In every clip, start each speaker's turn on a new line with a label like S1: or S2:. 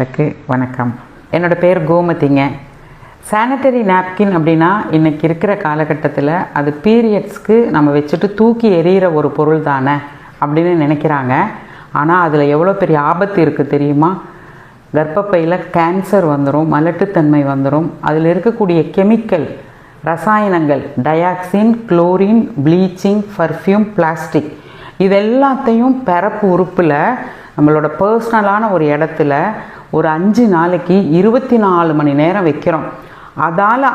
S1: எனக்கு வணக்கம். என்னோடய பேர் கோமதிங்க. சானிட்டரி நாப்கின் அப்படின்னா இன்றைக்கி இருக்கிற காலகட்டத்தில் அது பீரியட்ஸ்க்கு நம்ம வச்சுட்டு தூக்கி எறிகிற ஒரு பொருள் தானே அப்படின்னு நினைக்கிறாங்க. ஆனால் அதில் எவ்வளோ பெரிய ஆபத்து இருக்குது தெரியுமா? கர்ப்பப்பையில் கேன்சர் வந்துடும் மலட்டுத்தன்மை வந்துடும் அதில் இருக்கக்கூடிய கெமிக்கல் ரசாயனங்கள் dioxin chlorine bleaching perfume plastic இது எல்லாத்தையும் பிறப்பு உறுப்பில் நம்மளோட பர்சனலான ஒரு இடத்துல ஒரு அஞ்சு நாளைக்கு இருபத்தி நாலு மணி நேரம் வைக்கிறோம். அதால்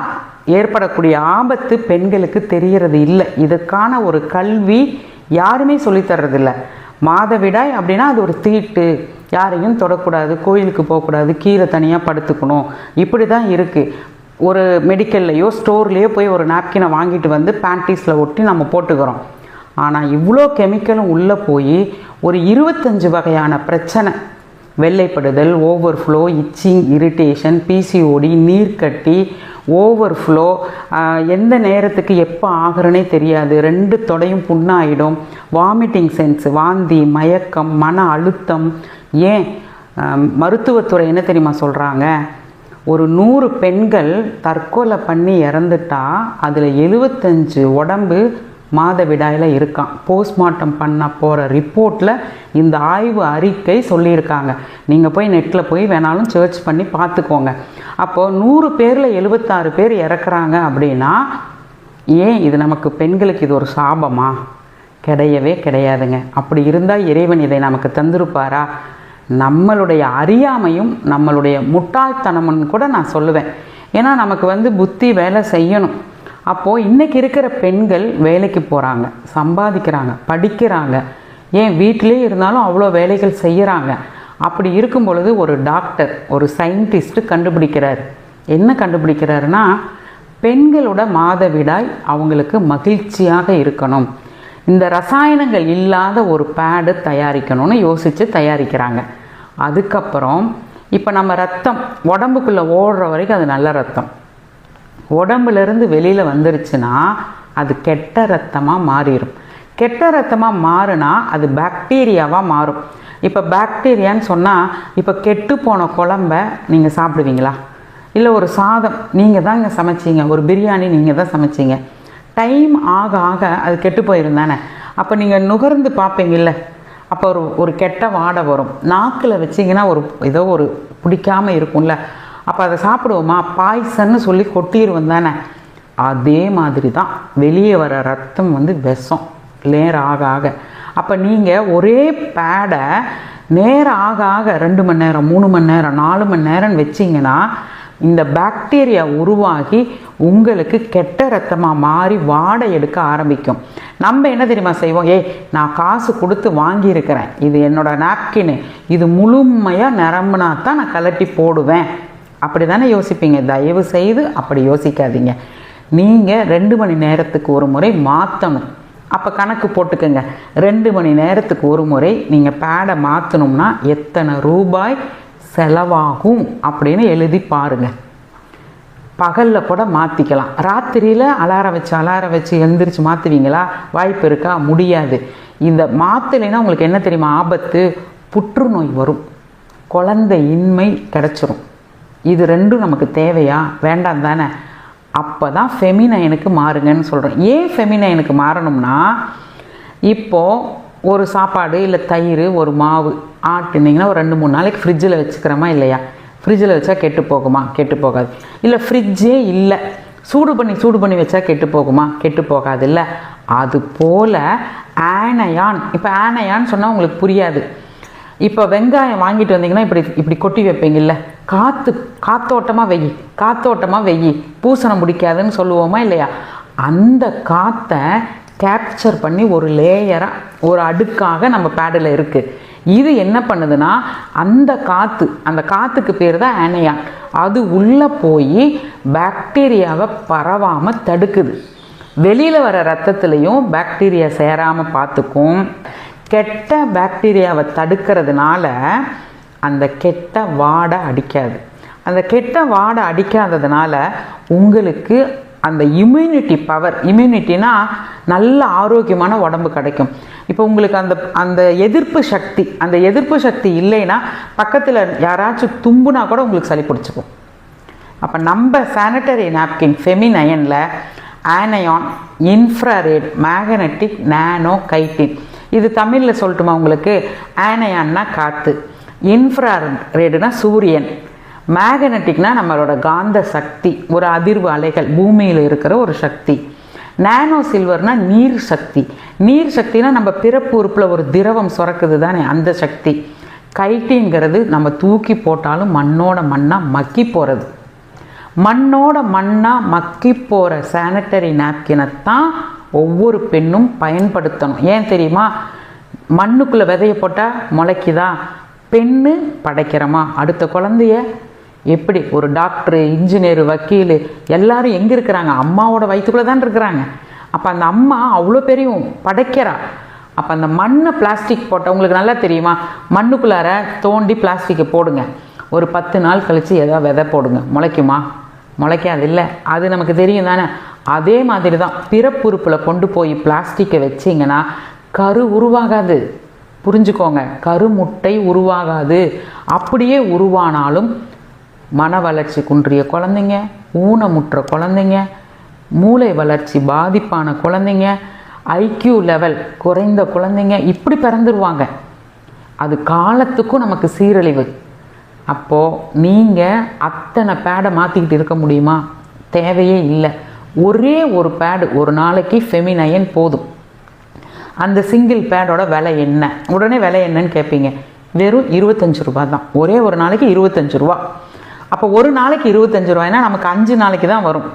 S1: ஏற்படக்கூடிய ஆபத்து பெண்களுக்கு தெரிகிறது இல்லை. இதுக்கான ஒரு கல்வி யாருமே சொல்லித்தர்றதில்ல மாதவிடாய் அப்படின்னா அது ஒரு தீட்டு. யாரையும் தொடக்கூடாது கோயிலுக்கு போகக்கூடாது கீழே தனியாக படுத்துக்கணும். இப்படி தான் இருக்குது ஒரு மெடிக்கல்லையோ ஸ்டோர்லேயோ போய் ஒரு நாப்கினை வாங்கிட்டு வந்து பேண்டீஸில் ஒட்டி நம்ம போட்டுக்கிறோம். ஆனால் இவ்வளோ கெமிக்கலும் உள்ளே போய் ஒரு இருபத்தஞ்சு வகையான பிரச்சனை வெள்ளைப்படுதல் over flow itching irritation PCOD நீர்க்கட்டி over flow எந்த நேரத்துக்கு எப்போ ஆகிறனே தெரியாது. ரெண்டு தொடையும் புண்ணாயிடும். வாமிட்டிங் சென்ஸ் வாந்தி மயக்கம் மன அழுத்தம். ஏன்? மருத்துவத்துறை என்ன தெரியுமா சொல்கிறாங்க ஒரு நூறு பெண்கள் தற்கொலை பண்ணி இறந்துட்டா அதில் எழுபத்தஞ்சு உடம்பு மாதவிடாயில் இருக்கான். போஸ்ட்மார்ட்டம் பண்ண போகிற ரிப்போர்ட்டில் இந்த ஆய்வு அறிக்கை சொல்லியிருக்காங்க. நீங்கள் போய் நெட்டில் போய் வேணாலும் சர்ச் பண்ணி பார்த்துக்கோங்க. அப்போது நூறு பேரில் எழுபத்தாறு பேர் இறக்குறாங்க அப்படின்னா ஏன் இது நமக்கு பெண்களுக்கு இது ஒரு சாபமா? கிடையவே கிடையாதுங்க. அப்படி இருந்தால் இறைவன் இதை நமக்கு தந்திருப்பாரா? நம்மளுடைய அறியாமையும் நம்மளுடைய முட்டாள்தனமும் கூட நான் சொல்லுவேன். ஏன்னா நமக்கு வந்து புத்தி வேலை செய்யணும். அப்போது இன்றைக்கி இருக்கிற பெண்கள் வேலைக்கு போகிறாங்க சம்பாதிக்கிறாங்க படிக்கிறாங்க. ஏன் வீட்டிலே இருந்தாலும் அவ்வளோ வேலைகள் செய்கிறாங்க அப்படி இருக்கும் பொழுது ஒரு டாக்டர் ஒரு சயின்டிஸ்ட்டு கண்டுபிடிக்கிறார். என்ன கண்டுபிடிக்கிறாருன்னா பெண்களோட மாதவிடாய் அவங்களுக்கு மகிழ்ச்சியாக இருக்கணும். இந்த ரசாயனங்கள் இல்லாத ஒரு பேடு தயாரிக்கணும்னு யோசித்து தயாரிக்கிறாங்க. அதுக்கப்புறம் இப்போ நம்ம ரத்தம் உடம்புக்குள்ளே ஓடுற வரைக்கும் அது நல்ல ரத்தம். உடம்புலேருந்து வெளியில் வந்துருச்சுன்னா அது கெட்ட ரத்தமாக மாறிடும் கெட்ட ரத்தமாக மாறுனா அது பாக்டீரியாவாக மாறும். இப்போ பாக்டீரியான்னு சொன்னால் இப்போ கெட்டு போன குழம்ப நீங்கள் சாப்பிடுவீங்களா? இல்லை ஒரு சாதம் நீங்கள் தான் இங்கே சமைச்சீங்க. ஒரு பிரியாணி நீங்கள் தான் சமைச்சீங்க. டைம் ஆக ஆக அது கெட்டு போயிருந்தானே அப்போ நீங்கள் நுகர்ந்து பார்ப்பீங்கல்ல? அப்போ ஒரு ஒரு கெட்ட வாடை வரும். நாக்கில் வச்சிங்கன்னா ஒரு ஏதோ ஒரு பிடிக்காமல் இருக்கும்ல? அப்போ அதை சாப்பிடுவோமா? பாய்சன்னு சொல்லி கொட்டிடுவோம் தானே. அதே மாதிரி தான் வெளியே வர ரத்தம் வந்து விஷம். நேரம் ஆக ஆக. அப்போ நீங்கள் ஒரே பேடை நேரம் ஆக ஆக ரெண்டு மணி நேரம் மூணு மணி நேரம் நாலு மணி நேரம் வச்சிங்கன்னா இந்த பாக்டீரியா உருவாகி உங்களுக்கு கெட்ட ரத்தமாக மாறி வாடை எடுக்க ஆரம்பிக்கும். நம்ம என்ன தெரியுமா செய்வோம்? ஏய் நான் காசு கொடுத்து வாங்கியிருக்கிறேன். இது என்னோடய நாப்கின் இது முழுமையாக நிரம்புனா தான் நான் கலட்டி போடுவேன். அப்படி தானே யோசிப்பீங்க? தயவு செய்து அப்படி யோசிக்காதீங்க. நீங்கள் ரெண்டு மணி நேரத்துக்கு ஒரு முறை மாற்றணும் அப்போ கணக்கு போட்டுக்கோங்க. ரெண்டு மணி நேரத்துக்கு ஒரு முறை நீங்கள் பேடை மாற்றணும்னா எத்தனை ரூபாய் செலவாகும் அப்படின்னு எழுதி பாருங்கள் பகலில் கூட மாற்றிக்கலாம் ராத்திரியில் அலாரம் வச்சு அலாரம் வச்சு எழுந்திரிச்சு மாற்றுவீங்களா வாய்ப்பு இருக்கா? முடியாது. இந்த மாற்றலைன்னா உங்களுக்கு என்ன தெரியுமா? ஆபத்து. புற்றுநோய் வரும். குழந்தை இன்மை கிடச்சிரும். இது ரெண்டும் நமக்கு தேவையா? வேண்டாம் தானே. அப்போ தான் ஃபெமினைனுக்கு மாறுங்கன்னு சொல்கிறேன் ஏன் ஃபெமினைனுக்கு மாறணும்னா இப்போது ஒரு சாப்பாடு இல்லை தயிர் ஒரு மாவு ஆட்டினீங்கன்னா ஒரு ரெண்டு மூணு நாளைக்கு ஃப்ரிட்ஜில் வச்சுக்கிறோமா இல்லையா? ஃப்ரிட்ஜில் வச்சா கெட்டு போகுமா? கெட்டு போகாது. இல்லை ஃப்ரிட்ஜே இல்லை. சூடு பண்ணி சூடு பண்ணி வச்சா கெட்டு போகுமா? கெட்டு போகாது இல்லை. அது போல் ஆனையான் இப்போ ஆனையான்னு சொன்னால் உங்களுக்கு புரியாது. இப்போ வெங்காயம் வாங்கிட்டு வந்தீங்கன்னா இப்படி இப்படி கொட்டி வைப்பீங்கல்ல? காற்று காத்தோட்டமாக வெயி காத்தோட்டமாக வெயி. பூசணம் பிடிக்காதுன்னு சொல்லுவோமா இல்லையா? அந்த காற்றை கேப்சர் பண்ணி ஒரு லேயராக ஒரு அடுக்காக நம்ம பேடில் இருக்குது இது என்ன பண்ணுதுன்னா அந்த காற்று அந்த காற்றுக்கு பேர் தான் ஆனையான் அது உள்ளே போய் பாக்டீரியாவை பரவாமல் தடுக்குது. வெளியில் வர ரத்தத்துலேயும் பாக்டீரியா சேராமல் பார்த்துக்கும். கெட்ட பாக்டீரியாவை தடுக்கிறதுனால அந்த கெட்ட வாடை அடிக்காது. அந்த கெட்ட வாடை அடிக்காததுனால உங்களுக்கு அந்த இம்யூனிட்டி பவர் இம்யூனிட்டினா நல்ல ஆரோக்கியமான உடம்பு கிடைக்கும். இப்போ உங்களுக்கு அந்த அந்த எதிர்ப்பு சக்தி அந்த எதிர்ப்பு சக்தி இல்லைன்னா பக்கத்தில் யாராச்சும் தும்புனா கூட உங்களுக்கு சளி பிடிச்சிக்கும். அப்போ நம்ம sanitary napkin ஃபெமினயனில் anion infrared magnetic nano chitin இது தமிழில் சொல்லட்டுமா உங்களுக்கு? ஆனையான்னா காற்று இன்ஃப்ரா ரேடுனா சூரியன். மேக்னட்டிக்னா நம்மளோட காந்த சக்தி. ஒரு அதிர்வு அலைகள் பூமியில் இருக்கிற ஒரு சக்தி. நானோ சில்வர்னா நீர் சக்தி. நீர் சக்தினா நம்ம பிறப்பு உறுப்பில் ஒரு திரவம் சுரக்குது தானே அந்த சக்தி. கைட்டிங்கிறது நம்ம தூக்கி போட்டாலும் மண்ணோட மண்ணாக மக்கி போகிறது மண்ணோட மண்ணாக மக்கி போகிற சானிட்டரி நாப்கினை தான் ஒவ்வொரு பெண்ணும் பயன்படுத்தணும். ஏன் தெரியுமா? மண்ணுக்குள்ளே விதைய போட்டால் முளைக்குதா? பெண்ணு படைக்கிறோமா? அடுத்த குழந்தைய? எப்படி? ஒரு டாக்டரு இன்ஜினியர் வக்கீல் எல்லாரும் எங்கே இருக்கிறாங்க? அம்மாவோட வயிற்றுக்குள்ளே தான் இருக்கிறாங்க. அப்போ அந்த அம்மா அவ்வளோ பெரியும் படைக்கிறா. அப்போ அந்த மண்ணை பிளாஸ்டிக் போட்ட உங்களுக்கு நல்லா தெரியுமா? மண்ணுக்குள்ளார தோண்டி பிளாஸ்டிக்கை போடுங்க. ஒரு பத்து நாள் கழித்து ஏதாவது விதை போடுங்க. முளைக்குமா? முளைக்காது இல்லை. அது நமக்கு தெரியும் தானே. அதே மாதிரி தான் பிறப்புறுப்பில் கொண்டு போய் பிளாஸ்டிக்கை வச்சிங்கன்னா கரு உருவாகாது. புரிஞ்சுக்கோங்க. கருமுட்டை உருவாகாது. அப்படியே உருவானாலும் மன வளர்ச்சி குன்றிய குழந்தைங்க ஊனமுற்ற குழந்தைங்க மூளை வளர்ச்சி பாதிப்பான குழந்தைங்க ஐக்யூ லெவல் குறைந்த குழந்தைங்க இப்படி பிறந்துருவாங்க. அது காலத்துக்கும் நமக்கு சீரழிவு. அப்போது நீங்கள் அத்தனை பேடை மாற்றிக்கிட்டு இருக்க முடியுமா? தேவையே இல்லை. ஒரே ஒரு பேடு ஒரு நாளைக்கு ஃபெமினயன் போதும். அந்த சிங்கிள் பேடோட விலை என்ன? உடனே விலை என்னன்னு கேட்பீங்க வெறும் இருபத்தஞ்சு ரூபா தான். ஒரே ஒரு நாளைக்கு இருபத்தஞ்சு ரூபா. அப்போ ஒரு நாளைக்கு இருபத்தஞ்சு ரூபாய்னா நமக்கு அஞ்சு நாளைக்கு தான் வரும்.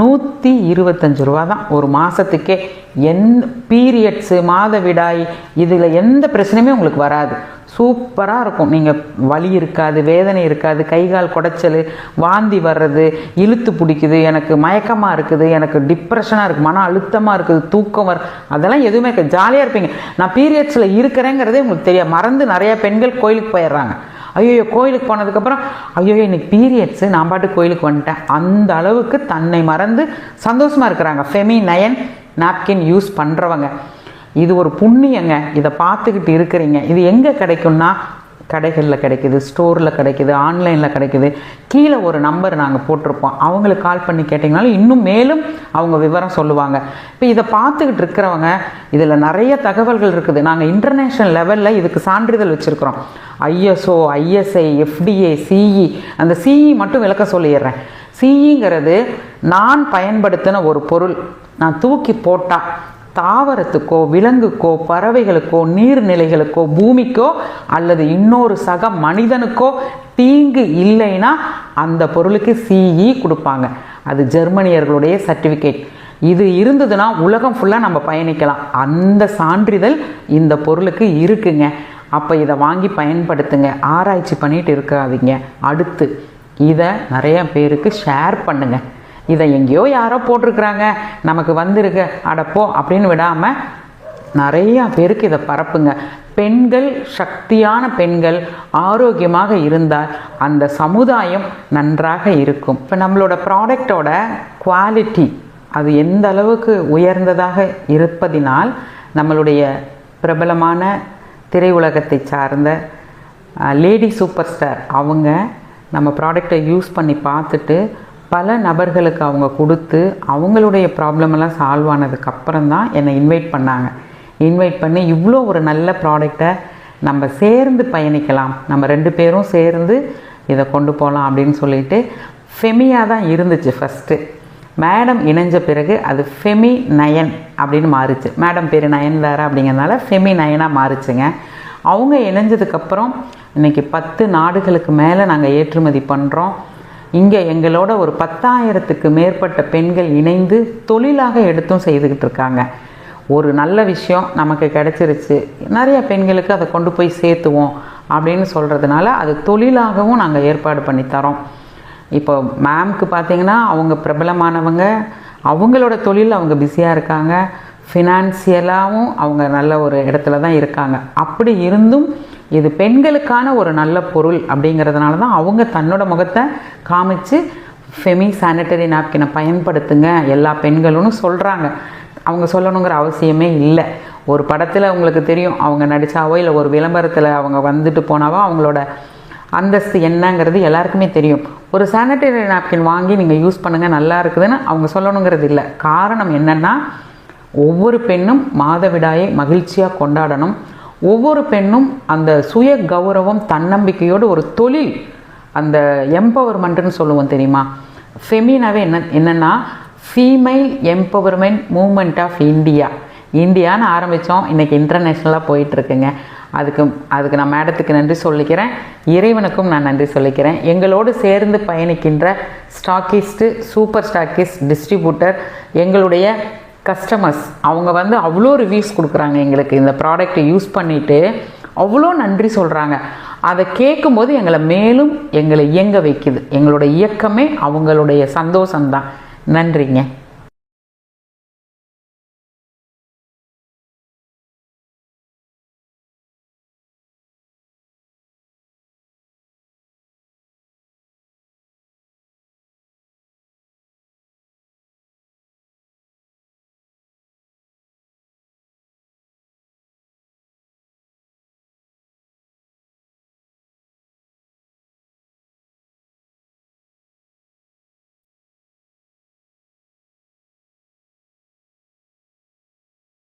S1: நூற்றி இருபத்தஞ்சி ரூபா தான் ஒரு மாதத்துக்கே எந்த பீரியட்ஸு மாதவிடாய் இதில் எந்த பிரச்சனையுமே உங்களுக்கு வராது. சூப்பராக இருக்கும். நீங்கள் வலி இருக்காது வேதனை இருக்காது கை கால் குடைச்சல் வாந்தி வர்றது இழுத்து பிடிக்குது எனக்கு மயக்கமாக இருக்குது எனக்கு டிப்ரெஷனாக இருக்குது மன அழுத்தமாக இருக்குது தூக்கம் வர அதெல்லாம் எதுவுமே ஜாலியாக இருப்பீங்க. நான் பீரியட்ஸில் இருக்கிறேங்கிறதே உங்களுக்கு தெரியாது. மறந்து நிறைய பெண்கள் கோயிலுக்கு போயிடுறாங்க. ஐயோ கோயிலுக்கு போனதுக்கப்புறம் ஐயோ இன்னைக்கு பீரியட்ஸு நான் பாட்டு கோயிலுக்கு வந்துட்டேன். அந்த அளவுக்கு தன்னை மறந்து சந்தோஷமாக இருக்கிறாங்க. ஃபெமி நயன் நாப்கின் யூஸ் பண்ணுறவங்க இது ஒரு புண்ணியங்க. இதை பார்த்துக்கிட்டு இருக்கிறீங்க. இது எங்கே கிடைக்கும்னா கடைகளில் கிடைக்குது ஸ்டோரில் கிடைக்குது ஆன்லைனில் கிடைக்குது. கீழே ஒரு நம்பர் நாங்கள் போட்டிருப்போம். அவங்களுக்கு கால் பண்ணி கேட்டிங்கனாலும் இன்னும் மேலும் அவங்க விவரம் சொல்லுவாங்க. இப்போ இதை பார்த்துக்கிட்டு இருக்கிறவங்க இதில் நிறைய தகவல்கள் இருக்குது. நாங்கள் இன்டர்நேஷ்னல் லெவலில் இதுக்கு சான்றிதழ் வச்சுருக்குறோம். ஐஎஸ்ஓ ஐஎஸ்ஐ எஃப்டிஏ சிஇ அந்த சிஇ மட்டும் விளக்க சொல்லிடுறேன். சிஇங்கிறது நான் பயன்படுத்தின ஒரு பொருள். நான் தூக்கி போட்டால் தாவரத்துக்கோ விலங்குக்கோ பறவைகளுக்கோ நீர்நிலைகளுக்கோ பூமிக்கோ அல்லது இன்னொரு சக மனிதனுக்கோ தீங்கு இல்லைன்னா அந்த பொருளுக்கு சிஇ கொடுப்பாங்க. அது ஜெர்மனியர்களுடைய சர்டிஃபிகேட். இது இருந்ததுன்னா உலகம் ஃபுல்லாக நம்ம பயணிக்கலாம். அந்த சான்றிதழ் இந்த பொருளுக்கு இருக்குங்க. அப்போ இதை வாங்கி பயன்படுத்துங்க. ஆராய்ச்சி பண்ணிட்டு இருக்காதீங்க. அடுத்து இதை நிறைய பேருக்கு ஷேர் பண்ணுங்கள் இதை எங்கேயோ யாரோ போட்டிருக்கிறாங்க. நமக்கு வந்திருக்கு. அடப்போ அப்படின்னு விடாமல் நிறையா பேருக்கு இதை பரப்புங்க. பெண்கள் சக்தியான பெண்கள் ஆரோக்கியமாக இருந்தால் அந்த சமுதாயம் நன்றாக இருக்கும். இப்போ நம்மளோட ப்ராடக்டோட குவாலிட்டி அது எந்த அளவுக்கு உயர்ந்ததாக இருப்பதினால் நம்மளுடைய பிரபலமான திரையுலகத்தை சார்ந்த லேடி சூப்பர் ஸ்டார் அவங்க நம்ம ப்ராடக்டை யூஸ் பண்ணி பார்த்துட்டு பல நபர்களுக்கு அவங்க கொடுத்து அவங்களுடைய ப்ராப்ளம் எல்லாம் சால்வ் ஆனதுக்கப்புறம் தான் என்னை இன்வைட் பண்ணாங்க. இன்வைட் பண்ணி இவ்வளோ ஒரு நல்ல ப்ராடக்டை நம்ம சேர்ந்து பயணிக்கலாம். நம்ம ரெண்டு பேரும் சேர்ந்து இதை கொண்டு போகலாம் அப்படின்னு சொல்லிட்டு ஃபெமியாக தான் இருந்துச்சு ஃபஸ்ட்டு மேடம் இணைஞ்ச பிறகு அது ஃபெமி நயன் அப்படின்னு மாறுச்சு. மேடம் பேர் வேறு அப்படிங்கிறதுனால ஃபெமி நயனாக மாறுச்சுங்க. அவங்க இணைஞ்சதுக்கப்புறம் இன்றைக்கி பத்து நாடுகளுக்கு மேலே நாங்கள் ஏற்றுமதி பண்ணுறோம் இங்கே எங்களோட ஒரு பத்தாயிரத்துக்கு மேற்பட்ட பெண்கள் இணைந்து தொழிலாக எடுத்தும் செய்துக்கிட்டு இருக்காங்க. ஒரு நல்ல விஷயம் நமக்கு கிடைச்சிருச்சு. நிறைய பெண்களுக்கு அதை கொண்டு போய் சேர்த்துவோம் அப்படின்னு சொல்கிறதுனால அது தொழிலாகவும் நாங்கள் ஏற்பாடு பண்ணி தரோம். இப்போ மேம்க்கு பார்த்தீங்கன்னா அவங்க பிரபலமானவங்க அவங்களோட தொழில் அவங்க பிஸியாக இருக்காங்க. ஃபினான்சியலாகவும் அவங்க நல்ல ஒரு இடத்துல தான் இருக்காங்க. அப்படி இருந்தும் இது பெண்களுக்கான ஒரு நல்ல பொருள் அப்படிங்கிறதுனால தான் அவங்க தன்னோட முகத்தை காமிச்சு ஃபெமி சானிட்டரி நாப்கினை பயன்படுத்துங்க. எல்லா பெண்களும்னு சொல்கிறாங்க அவங்க சொல்லணுங்கிற அவசியமே இல்லை. ஒரு படத்தில் உங்களுக்கு தெரியும். அவங்க நடித்தாவோ இல்லை ஒரு விளம்பரத்தில் அவங்க வந்துட்டு போனாவோ அவங்களோட அந்தஸ்து என்னங்கிறது எல்லாருக்குமே தெரியும். ஒரு சானிட்டரி நாப்கின் வாங்கி நீங்கள் யூஸ் பண்ணுங்கள் நல்லா இருக்குதுன்னு அவங்க சொல்லணுங்கிறது இல்லை. காரணம் என்னென்னா ஒவ்வொரு பெண்ணும் மாதவிடாயை மகிழ்ச்சியாக கொண்டாடணும். ஒவ்வொரு பெண்ணும் அந்த சுய கௌரவம் தன்னம்பிக்கையோடு ஒரு தொழில் அந்த எம்பவர்மெண்ட்டுன்னு சொல்லுவோம் தெரியுமா? ஃபெமினாவே என்ன என்னென்னா female empowerment movement of India இந்தியான்னு ஆரம்பித்தோம் இன்றைக்கி இன்டர்நேஷ்னலாக போயிட்டுருக்குங்க. அதுக்கு அதுக்கு நான் மேடத்துக்கு நன்றி சொல்லிக்கிறேன். இறைவனுக்கும் நான் நன்றி சொல்லிக்கிறேன். எங்களோடு சேர்ந்து பயணிக்கின்ற ஸ்டாக்கிஸ்ட்டு சூப்பர் ஸ்டாக்கிஸ்ட் டிஸ்ட்ரிபியூட்டர் எங்களுடைய கஸ்டமர்ஸ் அவங்க வந்து அவ்வளோ ரிவ்யூஸ் கொடுக்குறாங்க எங்களுக்கு. இந்த ப்ராடக்ட்டை யூஸ் பண்ணிவிட்டு அவ்வளோ நன்றி சொல்கிறாங்க அதை கேட்கும்போது எங்களை மேலும் எங்களை இயங்க வைக்குது. எங்களோட இயக்கமே அவங்களுடைய சந்தோஷம்தான். நன்றிங்க.